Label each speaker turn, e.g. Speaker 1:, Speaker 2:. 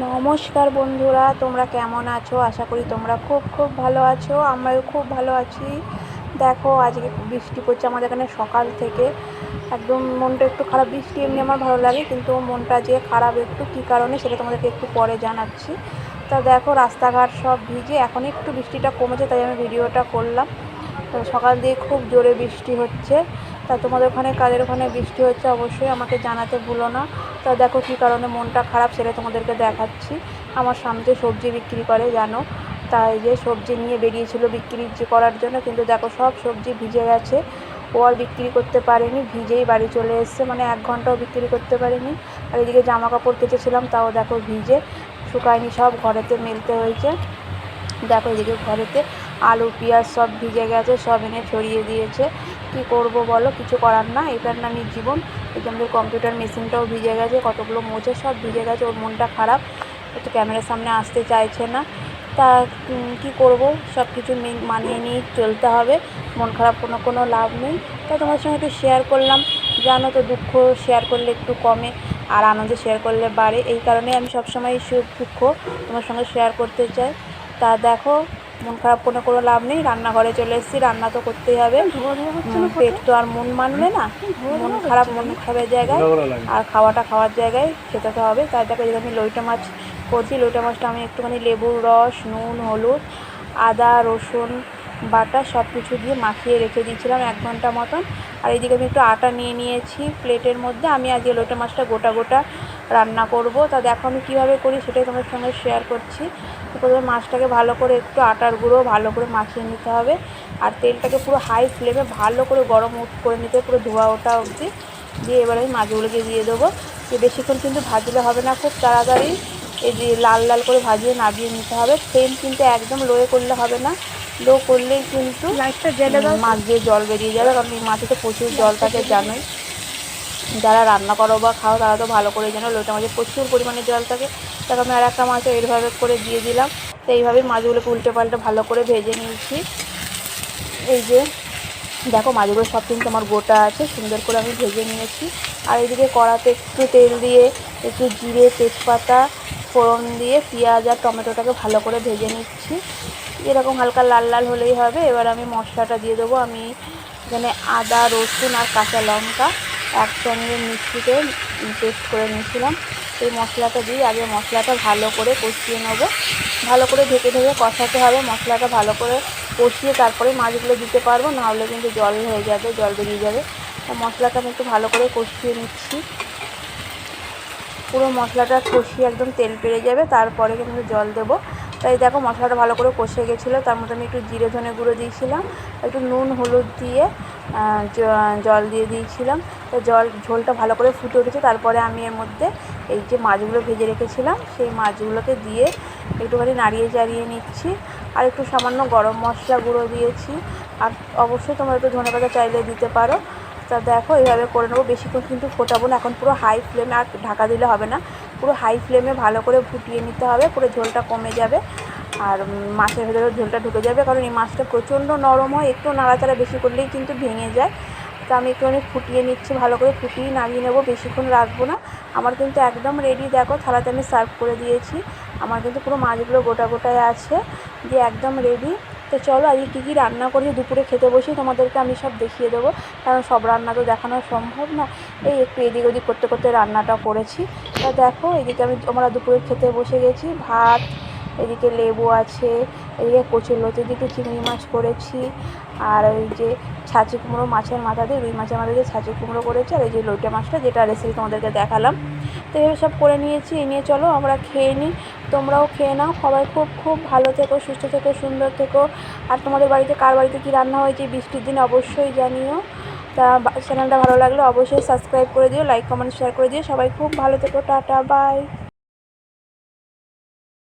Speaker 1: নমস্কার বন্ধুরা, তোমরা কেমন আছো? আশা করি তোমরা খুব খুব ভালো আছো, আমরাও খুব ভালো আছি। দেখো, আজকে বৃষ্টি পড়ছে আমাদের এখানে সকাল থেকে। একদম মনটা একটু খারাপ, বৃষ্টি এমনি আমার ভালো লাগে, কিন্তু মনটা যে খারাপ একটু কী কারণে সেটা তোমাদেরকে একটু পরে জানাচ্ছি। তা দেখো, রাস্তাঘাট সব ভিজে, এখন একটু বৃষ্টিটা কমেছে, তাই আমি ভিডিওটা করলাম। সকাল দিয়ে খুব জোরে বৃষ্টি হচ্ছে। তা তোমাদের ওখানে কাদের ওখানে বৃষ্টি হচ্ছে অবশ্যই আমাকে জানাতে ভুলো না। তা দেখো কী কারণে মনটা খারাপ সেটা তোমাদেরকে দেখাচ্ছি। আমার সামনে সবজি বিক্রি করে, জানো? তাই যে সবজি নিয়ে বেরিয়েছিল বিক্রি করার জন্য, কিন্তু দেখো সব সবজি ভিজে গেছে। ও আর বিক্রি করতে পারেনি, ভিজেই বাড়ি চলে এসছে। মানে এক ঘন্টাও বিক্রি করতে পারেনি। আর এদিকে জামা কাপড় কেচেছিলাম, তাও দেখো ভিজে। শুকায়নি, সব ঘরেতে মেলতে হয়েছে। দেখো এদিকে ঘরেতে আলু, পেঁয়াজ সব ভিজে গেছে, সব এনে ছড়িয়ে দিয়েছে। কি করব বলো? কিছু করার না। এটার নামই জীবন, এই যে আমাদের কম্পিউটার মেশিনটাও ভিজে গেছে, কতগুলো মোছে সব ভিজে গেছে, ওর মনটা খারাপ। তো ক্যামেরার সামনে আসতে চাইছে না। তা কি করব? সব কিছু মানিয়ে নিয়ে চলতে হবে। মন খারাপ কোনো কোনো লাভ নেই। তা তোমার সঙ্গে একটু শেয়ার করলাম। জানো তো দুঃখ শেয়ার করলে একটু কমে, আর আনন্দ শেয়ার করলে বাড়ে। এই কারণে আমি সবসময় সুখ, দুঃখ তোমার সঙ্গে শেয়ার করতে চাই। তা দেখো মন খারাপ কোনো কোনো লাভ নেই রান্নাঘরে চলে এসেছি রান্না তো করতেই হবে। পেট তো আর মন মানবে না। মন খারাপ মন খারাপের জায়গায়। আর খাওয়াটা খাওয়ার জায়গায় খেতে তো হবে। তাই দেখো যদি আমি লইটা মাছ করছি। লইটা মাছটা আমি একটুখানি লেবুর রস নুন হলুদ আদা রসুন বাটা সব কিছু দিয়ে মাখিয়ে রেখে দিয়েছিলাম এক ঘণ্টা মতন। আর এইদিকে আমি একটু আটা নিয়ে নিয়েছি। প্লেটের মধ্যে আমি আজকে লোটে মাছটা গোটা গোটা রান্না করব। তা দেখো আমি কীভাবে করি সেটাই তোমার সঙ্গে শেয়ার করছি। প্রথমে মাছটাকে ভালো করে একটু আটার গুঁড়ো ভালো করে মাখিয়ে নিতে হবে। আর তেলটাকে পুরো হাই ফ্লেমে ভালো করে গরম করে নিতে পুরো ধোয়া ওটা অবধি। দিয়ে এবার আমি মাছগুলোকে দিয়ে দেবো। যে বেশিক্ষণ কিন্তু ভাজলে হবে না খুব তাড়াতাড়ি এই যে লাল লাল করে ভাজিয়ে নাবিয়ে নিতে হবে। ফ্লেম কিন্তু একদম লোয়ে করলে হবে না। লো করলেই কিন্তু মাছ দিয়ে জল বেরিয়ে যাবে কারণ এই মাছে তো প্রচুর জল থাকে জানোই। যারা রান্না করো বা খাও তারা তো ভালো করে জানো লোটা মাছে প্রচুর পরিমাণে জল থাকে। তাকে আমি আর একটা মাছও এইভাবে করে দিয়ে দিলাম। তো এইভাবেই মাছগুলোকে উল্টে পাল্টে ভালো করে ভেজে নিয়েছি। এই যে, দেখো মাছগুলো সব কিন্তু আমার গোটা আছে, সুন্দর করে আমি ভেজে নিয়েছি। আর এইদিকে কড়াতে একটু তেল দিয়ে, একটু জিরে, তেজপাতা, ফোড়ন দিয়ে, পেঁয়াজ আর টমেটোটাকে ভালো করে ভেজে নিচ্ছি। এরকম হালকা লাল লাল হলেই হবে। এবার আমি মশলাটা দিয়ে দেবো। আমি এখানে আদা, রসুন আর কাঁচা লঙ্কা। একসঙ্গে মিক্সিতে পেস্ট করে নিয়েছিলাম। এই মশলাটা দিয়ে আগে মশলাটা ভালো করে কষিয়ে নেব। ভালো করে ঢেকে ঢেকে কষাতে হবে। মশলাটা ভালো করে কষিয়ে তারপরে মাছগুলো দিতে পারব। নাহলে কিন্তু জল হয়ে যাবে, জল বেরিয়ে যাবে। মশলাটা আমি একটু ভালো করে কষিয়ে নিচ্ছি। পুরো মশলাটা কষিয়ে একদম তেল পেরে যাবে। তারপরে কিন্তু জল দেবো। তাই দেখো মশলাটা ভালো করে কষে গেছিল। তার মধ্যে আমি একটু জিরে ধনে গুঁড়ো দিয়েছিলাম। একটু নুন, হলুদ দিয়ে জল দিয়ে দিয়েছিলাম। জল, ঝোলটা ভালো করে ফুটে উঠেছে। তারপরে আমি এর মধ্যে এই যে মাছগুলো ভেজে রেখেছিলাম, সেই মাছগুলোকে দিয়ে একটুখানি নাড়িয়ে চাড়িয়ে নিচ্ছি। আর একটু সামান্য গরম মশলা গুঁড়ো দিয়েছি। আর অবশ্যই তোমরা একটু ধনে পাতা চাইলে দিতে পারো। তা দেখো, এইভাবে করে নেব। বেশিক্ষণ কিন্তু ফোটাবো না। এখন পুরো হাই ফ্লেমে আর ঢাকা দিলে হবে না। পুরো হাই ফ্লেমে ভালো করে ফুটিয়ে নিতে হবে। পুরো ঝোলটা কমে যাবে। আর মাছের ভেতরে ঝোলটা ঢুকে যাবে। কারণ এই মাছটা প্রচণ্ড নরম হয়। একটু নাড়াচাড়া বেশি করলেই কিন্তু ভেঙে যায়। তা আমি একটুখানি ফুটিয়ে নিচ্ছি, ভালো করে ফুটিয়ে নামিয়ে নেব, বেশিক্ষণ রাখব না। আমার কিন্তু একদম রেডি দেখো থালাতে আমি সার্ভ করে দিয়েছি। আমার কিন্তু পুরো মাছগুলো গোটা গোটায় আছে, দিয়ে একদম রেডি তো চলো আজকে কী কী রান্না করি দুপুরে খেতে বসি, তোমাদেরকে আমি সব দেখিয়ে দেবো। কারণ সব রান্না তো দেখানো সম্ভব না। এই একটু এদিক ওদিক করতে করতে রান্নাটা করেছি। তা দেখো, এদিকে আমি আমরা দুপুরে খেতে বসে গেছি, ভাত এদিকে লেবু আছে, এদিকে কচুর লতি দিকে চিংড়ি মাছ করেছি। আর ওই যে ছাঁচি কুমড়ো মাছের মাথা দিয়ে, রুই মাছের মাথা দিয়ে ছাঁচি কুমড়ো করেছি, আর এই যে লইটা মাছটা যেটা রেসিপি তোমাদেরকে দেখালাম। তো এভাবে সব করে নিয়েছি, এ নিয়ে চলো আমরা খেয়ে নিই। তোমরাও খেয়ে নাও, সবাই খুব খুব ভালো থেকো, সুস্থ থেকো, সুন্দর থেকো। আর তোমাদের বাড়িতে কার বাড়িতে কী রান্না হয়েছে বৃষ্টির দিন অবশ্যই জানিও। তা চ্যানেলটা ভালো লাগলে অবশ্যই সাবস্ক্রাইব করে দিও লাইক কমেন্ট শেয়ার করে দিও। সবাই খুব ভালো থেকো, টাটা বাই